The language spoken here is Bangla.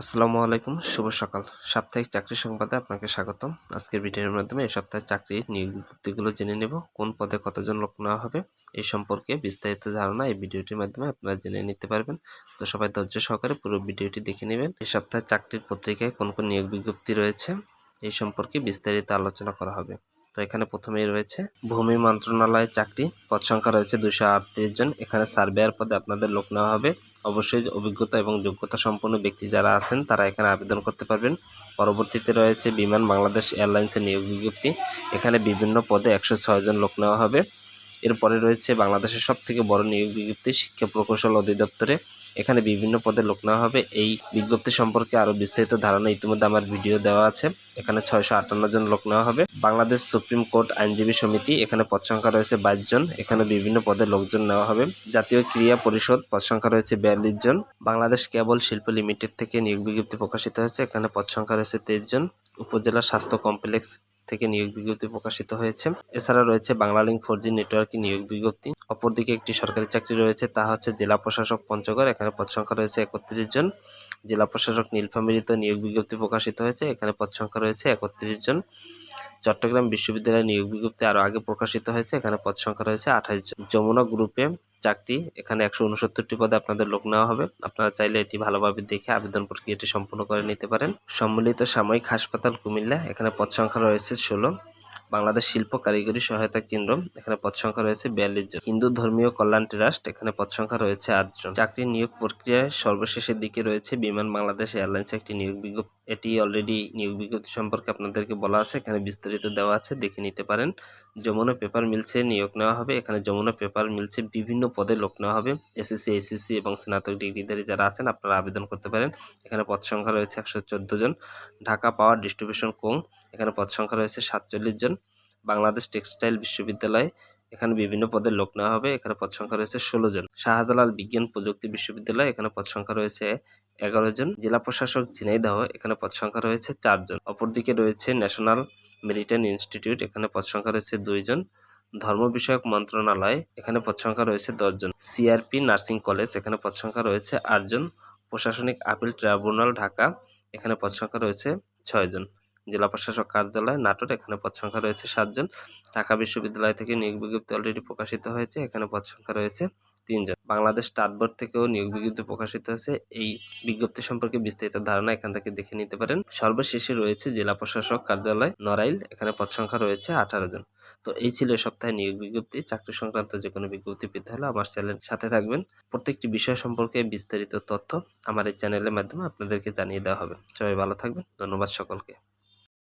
আসসালামু আলাইকুম, শুভ সকাল। সাপ্তাহিক চাকরি সংবাদে আপনাকে স্বাগতম। আজকের ভিডিওর মাধ্যমে এই সপ্তাহে চাকরির নিয়োগ বিজ্ঞপ্তিগুলো জেনে নেব, কোন পদে কতজন লোক নেওয়া হবে এই সম্পর্কে বিস্তারিত ধারণা এই ভিডিওটির মাধ্যমে আপনারা জেনে নিতে পারবেন। তো সবাই ধৈর্য সহকারে পুরো ভিডিওটি দেখে নেবেন। এই সপ্তাহে চাকরির পত্রিকায় কোন কোন নিয়োগ বিজ্ঞপ্তি রয়েছে, এই সম্পর্কে বিস্তারিত আলোচনা করা হবে। তো এখানে প্রথমেই রয়েছে ভূমি মন্ত্রণালয়ের চাকরি। পদ সংখ্যা রয়েছে দুশো আটত্রিশ জন। এখানে সার্ভেয়ার পদে আপনাদের লোক নেওয়া হবে। অবশ্যই অভিজ্ঞতা এবং যোগ্যতা সম্পন্ন ব্যক্তি যারা আছেন, তারা এখানে আবেদন করতে পারবেন। পরবর্তীতে রয়েছে বিমান বাংলাদেশ এয়ারলাইন্সের নিয়োগ বিজ্ঞপ্তি। এখানে বিভিন্ন পদে একশো ছয় জন লোক নেওয়া হবে। এরপরে রয়েছে বাংলাদেশের সব থেকে বড় নিয়োগ বিজ্ঞপ্তি শিক্ষা প্রকৌশল অধিদপ্তরে। এখানে বিভিন্ন পদে লোক নেওয়া হবে। এই বিজ্ঞপ্তি সম্পর্কে আরও বিস্তারিত ধারণা ইতিমধ্যে আমার ভিডিও দেওয়া আছে। এখানে ছয়শো আটান্ন জন লোক নেওয়া হবে। বাংলাদেশ সুপ্রিম কোর্ট আইনজীবী সমিতি এখানে পদ সংখ্যা রয়েছে বাইশ জন। এখানে বিভিন্ন পদে লোকজন নেওয়া হবে। জাতীয় ক্রীড়া পরিষদ পদ সংখ্যা রয়েছে বিয়াল্লিশ জন। বাংলাদেশ কেবল শিল্প লিমিটেড থেকে নিয়োগ বিজ্ঞপ্তি প্রকাশিত হয়েছে। এখানে পদ সংখ্যা রয়েছে তেইশ জন। উপজেলা স্বাস্থ্য কমপ্লেক্স থেকে নিয়োগ বিজ্ঞপ্তি প্রকাশিত হয়েছে। এছাড়া রয়েছে বাংলালিংক ফোর জি নেটওয়ার্কিং নিয়োগ বিজ্ঞপ্তি। অপরদিকে একটি সরকারি চাকরি রয়েছে, তা হচ্ছে জেলা প্রশাসক পঞ্চগড়। এখানে পদ সংখ্যা রয়েছে একত্রিশ জন। জেলা প্রশাসক নীলফামারীতে নিয়োগ বিজ্ঞপ্তি প্রকাশিত হয়েছে। এখানে পদ সংখ্যা রয়েছে একত্রিশ জন। চট্টগ্রাম বিশ্ববিদ্যালয়ের নিয়োগ বিজ্ঞপ্তি আরও আগে প্রকাশিত হয়েছে। এখানে পদ সংখ্যা রয়েছে আঠাশ জন। যমুনা গ্রুপে চাকরি এখানে একশো উনসত্তরটি পদে আপনাদের লোক নেওয়া হবে। আপনারা চাইলে এটি ভালোভাবে দেখে আবেদন প্রক্রিয়াটি সম্পূর্ণ করে নিতে পারেন। সম্মিলিত সাময়িক হাসপাতাল কুমিল্লা। এখানে পদ সংখ্যা রয়েছে ষোলো। বাংলাদেশ শিল্প কারিগরি সহায়তা কেন্দ্র, এখানে পদ সংখ্যা রয়েছে বিয়াল্লিশ জন। হিন্দু ধর্মীয় কল্যাণ ট্রাস্ট, এখানে পদ সংখ্যা রয়েছে আটজন চাকরি নিয়োগ প্রক্রিয়ায় সর্বশেষের দিকে রয়েছে বিমান, বাংলাদেশ এয়ারলাইন্স একটি নিয়োগ বিজ্ঞপ্তি, এটি অলরেডি নিয়োগ বিজ্ঞপ্তি সম্পর্কে আপনাদেরকে বলা আছে, এখানে বিস্তারিত দেওয়া আছে, দেখে নিতে পারেন। যমুনা পেপার মিলছে, নিয়োগ নেওয়া হবে। এখানে যমুনা পেপার মিলছে, বিভিন্ন পদে লোক নেওয়া হবে। এসএসসি এসএসসি এবং স্নাতক ডিগ্রিধারী যারা আছেন, আপনারা আবেদন করতে পারেন। এখানে পদ সংখ্যা রয়েছে একশো চোদ্দ জন। ঢাকা পাওয়ার ডিস্ট্রিবিউশন কোং, এখানে পদ সংখ্যা রয়েছে সাতচল্লিশ জন। বাংলাদেশ টেক্সটাইল বিশ্ববিদ্যালয়। এখানে বিভিন্ন পদের লোক নেওয়া হবে। এখানে পদ সংখ্যা রয়েছে ষোলো জন। শাহজালাল বিজ্ঞান প্রযুক্তি বিশ্ববিদ্যালয়। এখানে পদ সংখ্যা রয়েছে এগারো জন। জেলা প্রশাসক ঝিনাইদহ। এখানে পদ সংখ্যা রয়েছে চারজন অপরদিকে রয়েছে ন্যাশনাল মেরিটাইন ইনস্টিটিউট। এখানে পদ সংখ্যা রয়েছে দুইজন ধর্ম বিষয়ক মন্ত্রণালয়। এখানে পদ সংখ্যা রয়েছে দশজন সিআরপি নার্সিং কলেজ। এখানে পদ সংখ্যা রয়েছে আটজন প্রশাসনিক আপিল ট্রাইব্যুনাল ঢাকা। এখানে পদ সংখ্যা রয়েছে ছয়জন জেলা প্রশাসক কার্যালয় নাটোর এখানে পদ সংখ্যা রয়েছে সাতজন ঢাকা বিশ্ববিদ্যালয় থেকে নিয়োগ বিজ্ঞপ্তি অলরেডি প্রকাশিত হয়েছে, এখানে পদ সংখ্যা রয়েছে তিনজন বাংলাদেশ স্টার্টবোর্ড থেকেও নিয়োগ বিজ্ঞপ্তি প্রকাশিত হয়েছে। এই বিজ্ঞপ্তি সম্পর্কে বিস্তারিত ধারণা এখান থেকে দেখে নিতে পারেন। সর্বশেষে রয়েছে জেলা প্রশাসক কার্যালয় নড়াইল, এখানে পদ সংখ্যা রয়েছে আঠারো জন। তো এই ছিল সপ্তাহে নিয়োগ বিজ্ঞপ্তি। চাকরি সংক্রান্ত যে কোনো বিজ্ঞপ্তি পেতে হলে আমার চ্যানেল সাথে থাকবেন। প্রত্যেকটি বিষয় সম্পর্কে বিস্তারিত তথ্য আমার এই চ্যানেলের মাধ্যমে আপনাদেরকে জানিয়ে দেওয়া হবে। সবাই ভালো থাকবেন। ধন্যবাদ সকলকে।